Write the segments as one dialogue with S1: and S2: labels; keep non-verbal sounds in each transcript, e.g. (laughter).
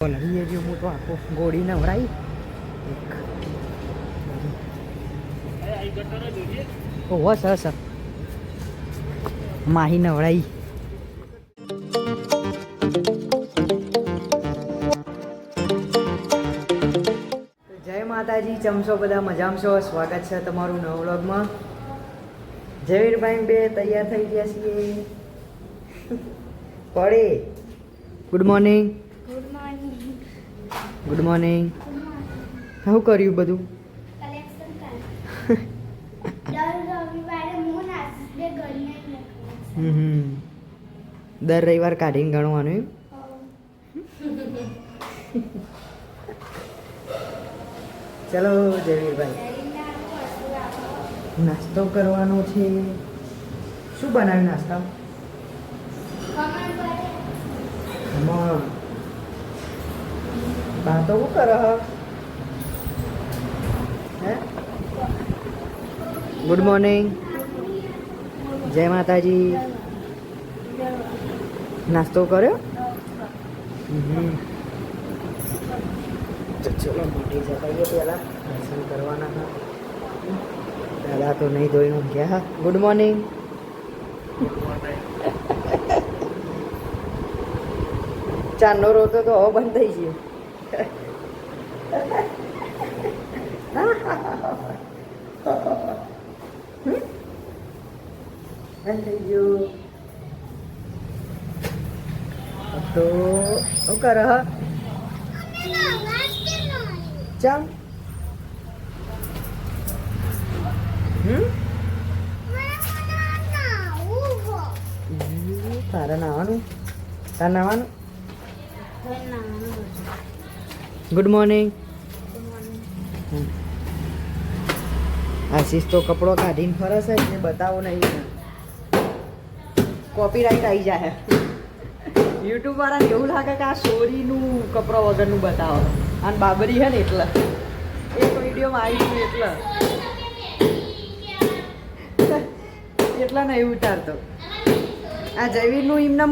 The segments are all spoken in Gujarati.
S1: લડીએ જો હું તો આખો ગોળી નવરાઈ. ઓહો સર માહી નવડાઈ જય માતાજી, ચમશો બધા મજામાં છો સ્વાગત છે તમારું નવ વ્લોગમાં. જયવીરભાઈ બે તૈયાર થઈ ગયા છીએ. પડે ગુડ મોર્નિંગ
S2: ગુડ મોર્નિંગ
S1: શું કર્યું બધું
S2: દર રવિવારે
S1: કાઢીને ગણવાનું ચલો જયવીરભાઈ નાસ્તો કરવાનો છે શું બનાવ્યું નાસ્તા ખમણ બા તો શું કરો. હ? ગુડ મોર્નિંગ જય માતાજી. નાસ્તો કર્યો? ચલો મોટી જતાઈએ પહેલા. દર્શન કરવાના હા દાદા તો નહીં ધોઈને હું હા. ગુડ મોર્નિંગ ચાંદનો રોતો તો હવે ગયો? બંધ થઈ ગયું. તો શું કરે હ ચાલ હમ તારે નાવાનું તારે નાવાનું ગુડ મોર્નિંગ આશીષ તો કપડો કાઢીને ફરે છે એટલે બતાવો નહીં કોપીરાઇટ આવી જાય યુટ્યુબ વાળા એવું લાગે કે આ સોરીનું કપડો વગરનું બતાવો. અને બાબરી હે ને એટલે. એક વિડીયોમાં આવી ગયું એટલે. એટલા નહીં ઉતારતો. આ જયવીરનું એમને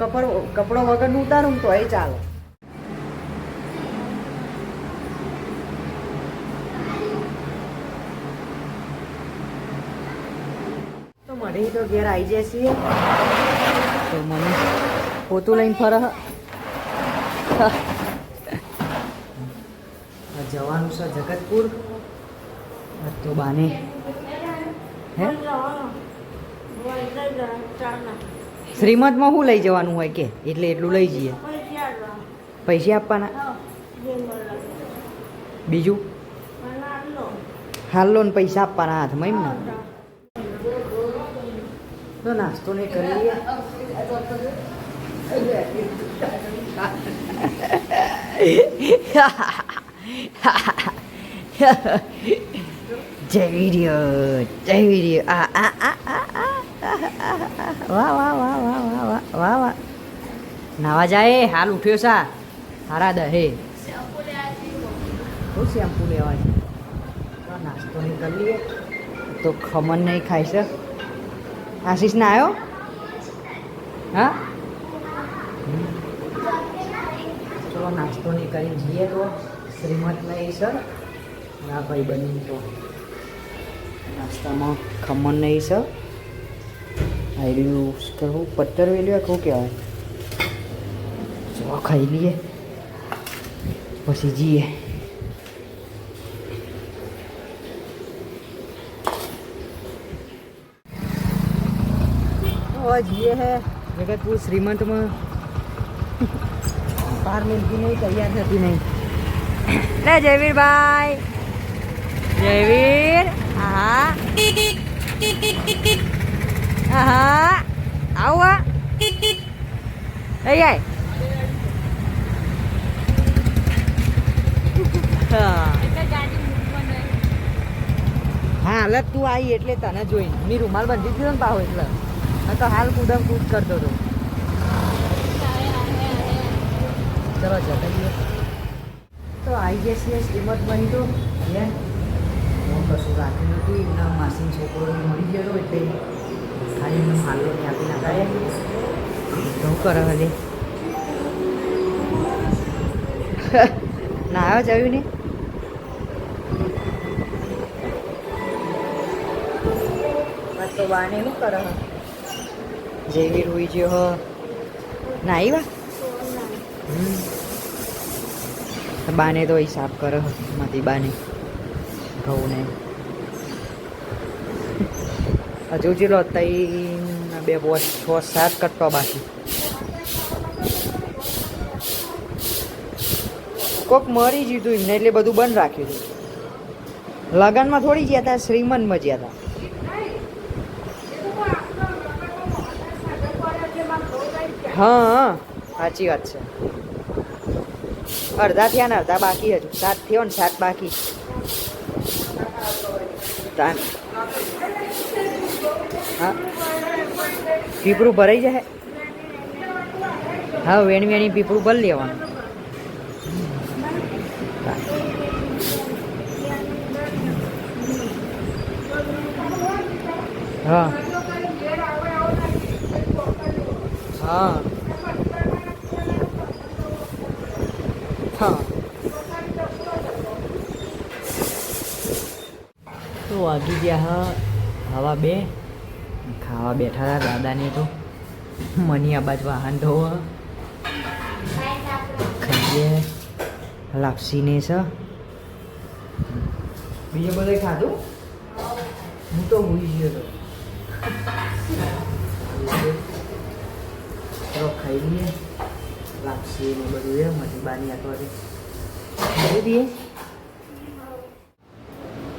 S1: કપડો કપડો વગરનું ઉતારું તો એ ચાલે. તો તો ઘેર આવી જાય છે તો મને પોતું લઈને ફર જવાનું છે જગતપુર. તો બાને. હે? શ્રીમદમાં શું લઈ જવાનું હોય કે? એટલે એટલું લઈ જઈએ. પૈસા આપવાના. બીજું? હાલ ને પૈસા આપવાના હાથમાં એમ ને? તો નાસ્તો નહીં કરી લઈએ જય વીર્ય જય વીર્ય. આ આ આ આ વાહ વાહ વાહ વાહ વાહ વાહ વાહ વાહ. નાવા જાય, હાલ ઉઠ્યો સા. હારા દહે. શું શેમ્પુ લેવાય? નાસ્તો નહીં કરી લઈએ. તો ખમણ નહીં ખાય છે આશીષ ના આવ્યો હા? ચલો, નાસ્તો નહીં કરી જઈએ તો. શ્રીમદ સર. ના, ભાઈ બની તો. નાસ્તામાં ખમણ નહીં, સર. આયરું કહું પત્તર વેલ્યું કહું કહેવાય? ચલો, ખાઈ લઈએ. પછી જઈએ. હવે જઈએ હે? જગતપુર શ્રીમંતમાં. બાર મિલકી નહીં, તૈયાર થતી નહીં. લે જયવીરભાઈ. જયવીર હા હા આ. અહીં આય. હા. હાલત તું આવી એટલે તને જોઈને. મેં રૂમાલ બાંધી દીધો ને પાહો એટલે. મેં તો હાલ કૂદમ કૂદ કરતો હતો. ચલો જતા તો ગયા છીએ શ્રીમદ બની તો? હે? હું કશું રાખ્યું નથી. એમના માસીન છોકરો મળી ગયો એટલે ખાલી એમને ફાલો આપી નાખાય શું કરે હલે ના જયું ને તો બાને શું કરે હ જેવી રોઈ ગયો હ. ના આવ્યા બાને તો હિસાબ કરે મતી બાને. ઘઉં ને (laughs) હજુ જેલો અત્યારે બે બોસ, છ, સાત કટકો બાકી. કોક મરી જીધું એમને એટલે બધું બંધ રાખ્યું હતું. લગનમાં થોડી ગયા હતા શ્રીમંતમાં ગયા હતા હા સાચી વાત છે. અડધા થયા ને અડધા બાકી હજુ. સાત થયો ને સાત બાકી. હા. પીપરું ભરાઈ જાય? હા, વેણી વેણી પીપરું ભરી લેવાનું. હા. હા. હા. તો વાગી ગયા હા હવા બે. ખાવા બેઠા હતા દાદાને તો. મની આ બાજુ વાહન ધોવા. ખાઈએ. લાપસીને છે. બીજું બધે ખાધું? હું તો ભૂલી ગયો તો. ચલો ખાઈ લઈએ લાપસી ને બધું એ મધી બાની આટવાથી દઈએ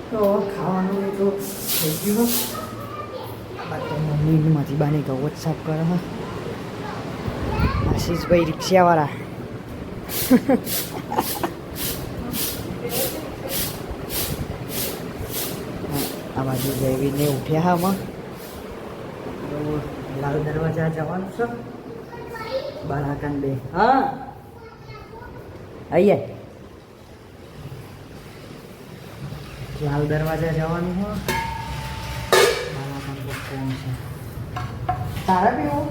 S1: તો ખાવાનું તો થઈ ગયું મમ્મી મધી બાની ગવત સાફ કરે હા આશીષભાઈ રિક્ષાવાળા આ બાજુ જઈને ઉઠ્યા આમાં લાલ દરવાજા જવાનું છે બારાકાન બે. હા. આઈએ. લાલ દરવાજા જવાનું હો. બારાકાન કોણ છે. તારા પીવું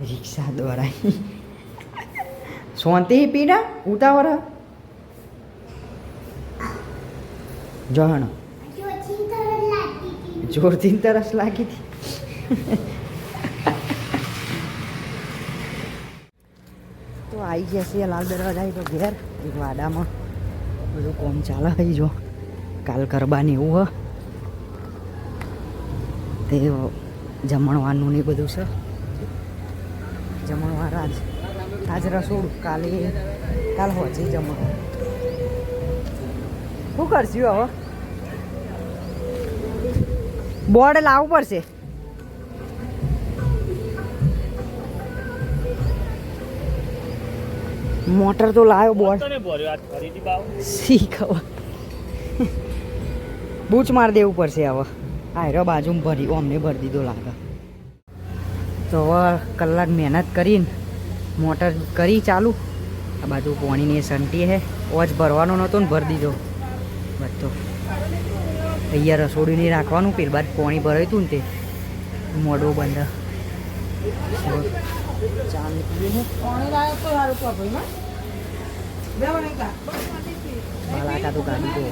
S1: રિક્ષા દ્વારા. સોંતી પીડા? ઉતાવળ. જવાનો
S2: જો ચિંતા લાગતી હતી
S1: જોરથી તરસ લાગી હતી તો આવી જશે લાલ દરવાજા તો ઘેર, એક વાડામાં. બધું કોમ ચાલે થઈ જો. કાલ ગરબાની એવું હ. તે જમણવાનું ને બધું છે. જમણવાર આજ આજ રસોડું. કાલે, કાલ હોજે જમણ શું કરશું હવે? બોર્ડ લાવવું પડશે. મોટર તો લાવ્યો બોર્ડ. સી ખબર? બૂચ માર દેવું પડશે હવે. આયરો બાજુમાં ભરી અમને ભરી દીધો લાગે. તો હવે કલાક મહેનત કરીને મોટર કરી ચાલુ. આ બાજુ પોણીની સંટી હે ઓજ ભરવાનો નહોતો ને ભરી દીધો. બધો. અહીંયા રસોડું નહીં રાખવાનું પેલ બાદ પાણી ભરાયું હતું ને તે. મોઢું બંધ. બાલાકા તો ગાડી તો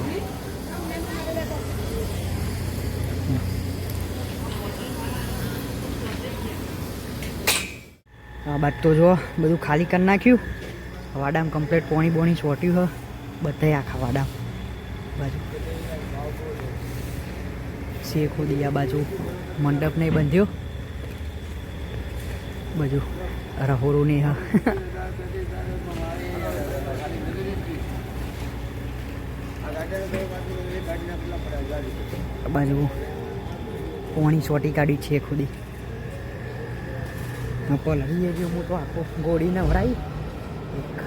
S1: આ બાદ તો જો બધું ખાલી કરી નાખ્યું. વાડામ કમ્પ્લેટ પોણી બોણી છોટ્યું હ. બધાય આખા વાડામ. બાજુ. શેખો આ બાજુ. મંડપ નહીં બંધ્યો. બાજુ રહોરું નહીં હા. બાજુ પોણી ચોટી કાઢી છે ખુદી પલળી ગયો હું તો આખો ગોળી નવરાઈ. એક.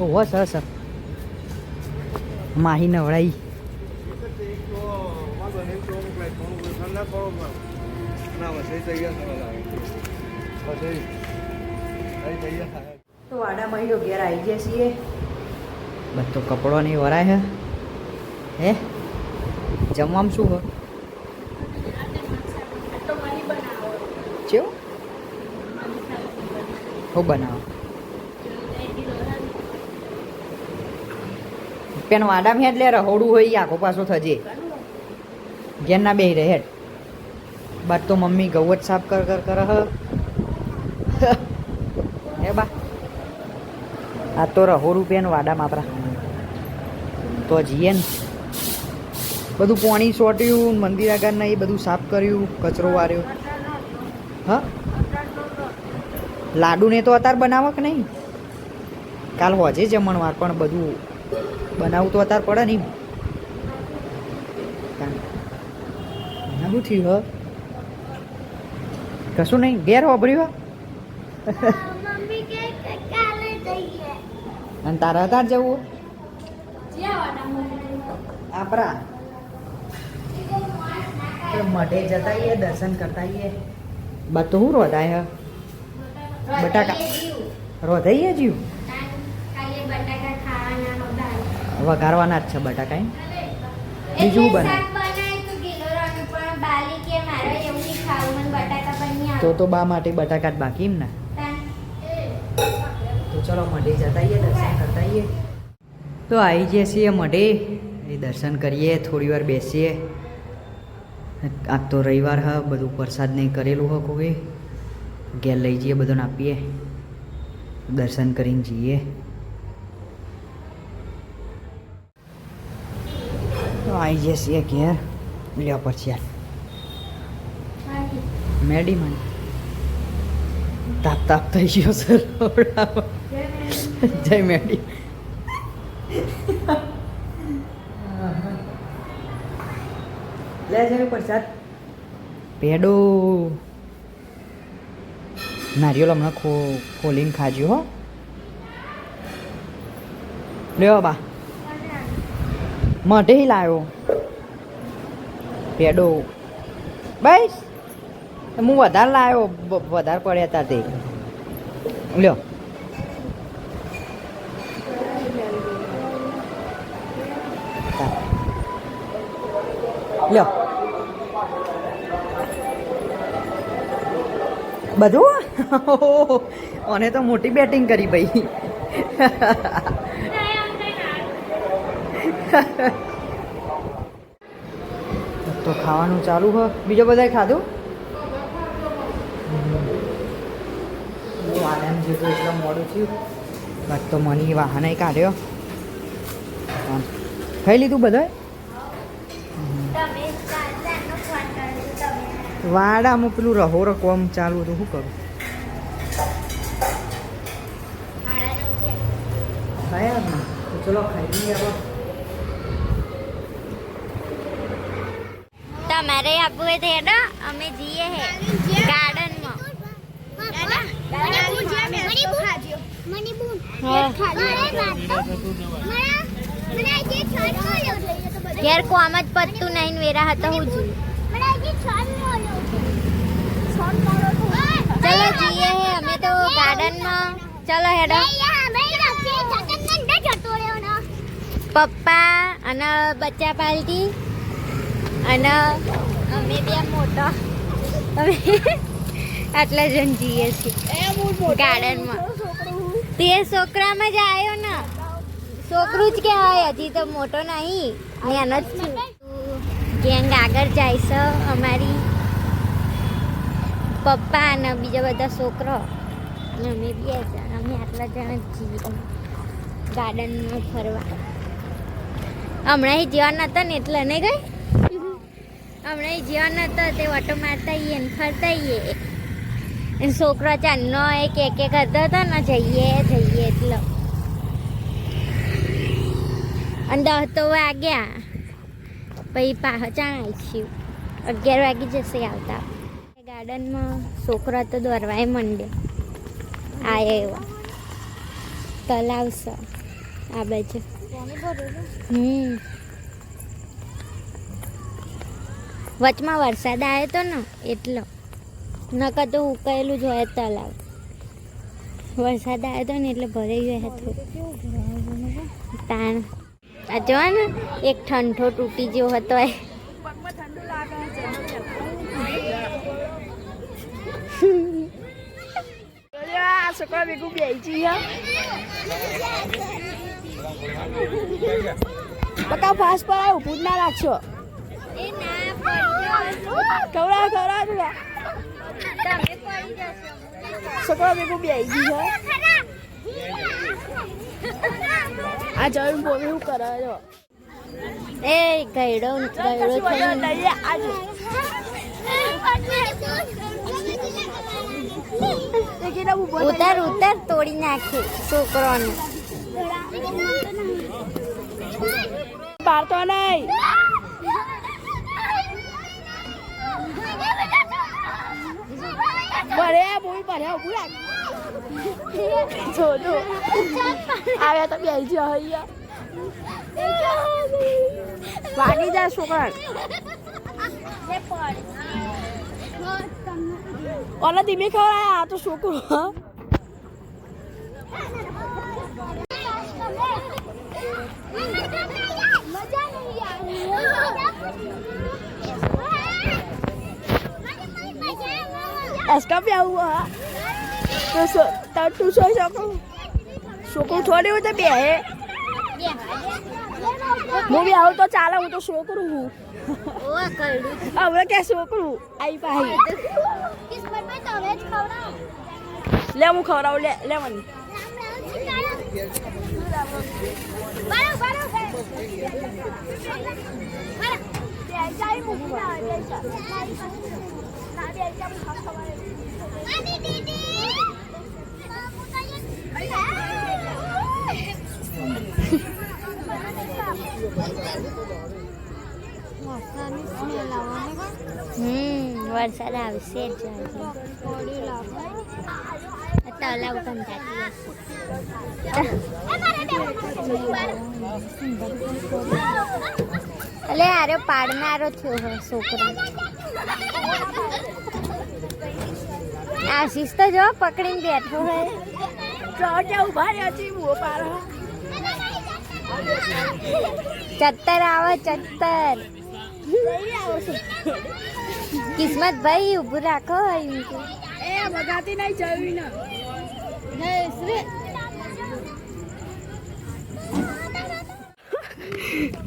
S1: ઓહો સર સર માહી નવડાઈ. તો વાડામાં અહીં તો ઘેર આવી ગયા છીએ. બધો કપડો નહીં વરાય હે. હે? જમવામાં શું હોય હું બનાવો? પેન વાડામ હેડ લે, રહોડું હોય આખો પાછો થજે. ઘેર બે રહે હેડ. બાદ તો મમ્મી ગૌવત સાફ કર કર કર, હ. (laughs) બા. આ તો રહોડું પેન વાડામ આપણા તો જઈએ ને. બધું પાણી સોટ્યું, મંદિર આગળના એ બધું સાફ કર્યું, કચરો વાર્યો. હા? લાડુને તો અત્યારે બનાવો કે નહીં. કાલ હોજે જમણવાર પણ બધું બનાવવું તો અત્યારે પડે નહીં. બનાવું થયું હ. કશું નહીં, ઘેર વાપર્યું અને તારા હતા જવું? આપણા મઢે જતા આવીએ, દર્શન કરતા આવીએ. બધું રોધાય બટાકા. રોધાઈએ જીવ
S2: કાલે બટાકા ખાવાના હતા
S1: વઘારવાના જ છે બટાકા એમ? બીજું
S2: બનાવ્યું તું
S1: તો તો બા માટે બટાકા જ બાકી એમ ને? તો ચલો મઢે જતા આવીએ દર્શન કરતા આવીએ તો આવી જઈએ છીએ મઢે એ દર્શન કરીએ થોડી વાર બેસીએ. આજ તો રવિવાર હ બધું પ્રસાદ નહીં કરેલું હ કોઈ. ઘેર લઈ જઈએ બધાને આપીએ. દર્શન કરીને જઈએ. તો આવી છે ઘેર. લ્યો પછી મેડી મને તાપ તાપ થઈ ગયો સર જય મેડી. લે પ્રસાદ પેડો. નારિયેલ હમણાં ખો, ખોલીને ખાજો હો. લ્યો બા. મઢે લાવ્યો પેડો બસ હું વધારે લાવ્યો વધારે પડ્યા હતા તે લ્યો લ્યો બધું અને તો મોટી બેટિંગ કરી ભાઈ (laughs) તો ખાવાનું ચાલુ હ. બીજો બધાય ખાધું? આનંદ જેટલું એટલે મોડું થયું. બાદ તો મની વાહને કાઢ્યો. ખાઈ લીધું બધાય?
S2: વાડા
S1: રહો પેલું રહોર કોમ ચાલુ હતું. શું કરું? ખાયા ચલો ખાઈ લઈએ.
S2: તમારે આપવું હોય તો અમે જઈએ હે. ગાર્ડનમાં ઘેર કોમ જ પત્તું નહીં, વેરા હતા હું જોયું. ચલો, જઈએ હે, અમે તો ગાર્ડનમાં ચલો, હેડો. પપ્પા અને બચ્ચા પાલટી અને અમે બે મોટા. અમે આટલા જણ જઈએ છીએ. ગાર્ડનમાં તે છોકરામાં જ આવ્યો ને. છોકરું જ કહેવાય હજી તો મોટો નહીં નાનો જ છું. ગેંગ આગળ જાય છે અમારી પપ્પા અને બીજા બધા છોકરો. અમે બે જણ અમે આટલા જણ જ જઈએ ગાર્ડનમાં ફરવા. હમણાં જીવા નતો ને એટલે નહીં ગઈ? હમણાં જીવન નતો તે ઓટો મારતા આવીએ ને ફરતા આવીએ એ છોકરો ચાંદનો એક એક એક કરતો હતો ને જઈએ જઈએ એટલો. અને દસ તો વાગ્યા. પછી પાછા આવીશું. અગિયાર વાગી જશે આવતા. ગાર્ડનમાં છોકરો તો દોરવાય મંડ્યો આ એવા. તલાવ છે આ બાજુ. હમ. વચમાં વરસાદ આવ્યો તો ને એટલો. નકર તો ઉકાયેલું જ હોય તલાવ વરસાદ આવ્યો તો ને એટલે ભરાઈ ગયો હતો તાણ. આ જો ને એક ઠંઠો તૂટી જેવો હતો એ.
S3: છોકરા ભેગું બેસી જઈએ બકા ફાસ પર ઊભું ના રાખશો.
S2: એ ના.
S3: ખવડાવ ખવડાવ તું છોકરા ભેગું બેસી જઈએ આ જઈને બોલ શું કરે જો
S2: એ થઈને.
S3: વજન લઈએ આજે થઈ
S2: ઉતાર ઉતાર તોડી નાખે છોકરોને.
S3: પારતો નહીં. ભરે બોલ ભરે ઉભું જો આવ્યા તો બેસી જ અહીંયા વાગી જા, છોકરા. ઓલા ધીમે ખવડાય, આ તો છોકરો હા આવું, હા. તો તું સોઈ શકો છોકરું થોડી હોય તો બે, હે? હું બી આવું તો ચાલે, હું તો છોકરું હું હવે કે છોકરું આઈ પાહી. લે, હું ખવડાવું, લે લે મને
S2: હમ વરસાદ આવશે જ તલાવ કંટાળી એટલે આરો પાડનારો થયો છોકરો. આશીષ તો જો પકડીને બેઠો હે.
S3: તો ઊભા રહ્યા છે હું પારો
S2: ચત્તર આવે ચત્તર. કિસ્મત ભાઈ ઊભું રાખો
S3: એ બગાતી નહીં જવી ને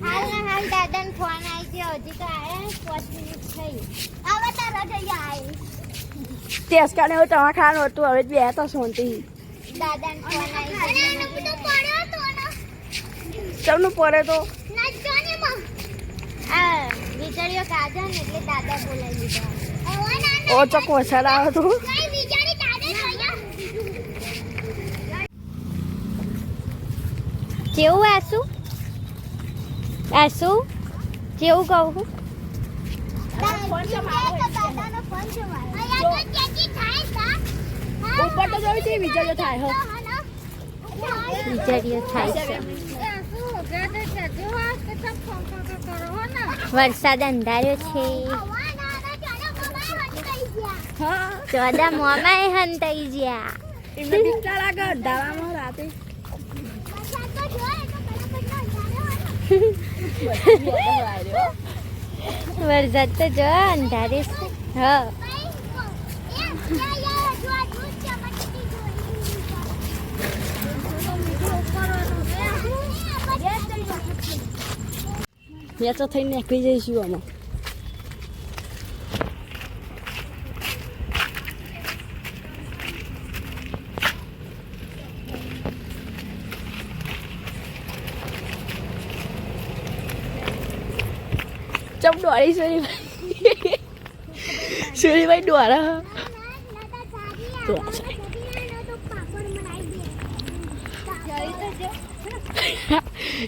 S2: હાલ ને હાલ દાદાને ફોન આવી ગયો. હજી તો આવ્યા પાંચ મિનિટ થઈ. હવે તારા જઈ આવી
S3: ટેસ્કા ને તમારે ખાવાનું હતું હવે બે તો શાંતિ.
S2: ફોન
S3: ચમનું પડે તો?
S2: આ વીજળીઓ કાઢે ને એટલે દાદા બોલાવી દીધા.
S3: ઓ ચક વરસાદ આવે તું.
S2: કેવું આસુ આસુ કેવું કહું છું
S3: ઉપર તો જોઈ છે વીજળીઓ થાય હો.
S2: વીજળીઓ થાય છે. વરસાદ અંધાર્યો છે. ચોદા મોમાય હંતાઈ ગયા.
S3: એમને બીક ના અંધારામાં રાતે.
S2: વરસાદ તો જો અંધારે છે. હા.
S3: મેં તો થઈને નીકળી જઈશું આમાં ચમ દોડી સુરીભાઈ સુરીભાઈ દોરા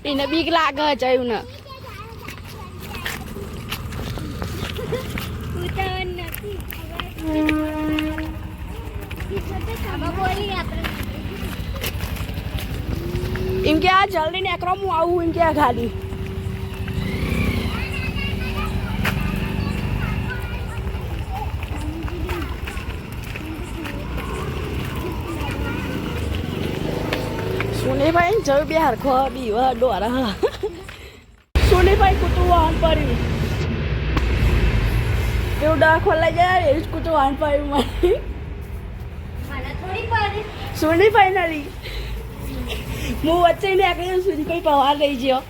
S3: એને બીક લાગે જયું ને એમ કે આ જલ્દી નેકરો હું આવું એમ કે ખાલી. સુનીભાઈ જવું બે હરખો બીવા ડોરા સુનીભાઈ કૂતું વાહન પડ્યું. એવું ડા ખોલાઈ જાય એવું જ કૂતું વાહન પડ્યું મને
S2: મને થોડી પડે.
S3: સોની ફાઇનલી હું વચ્ચે ને આગળ કોઈ પવાર લઈ ગયો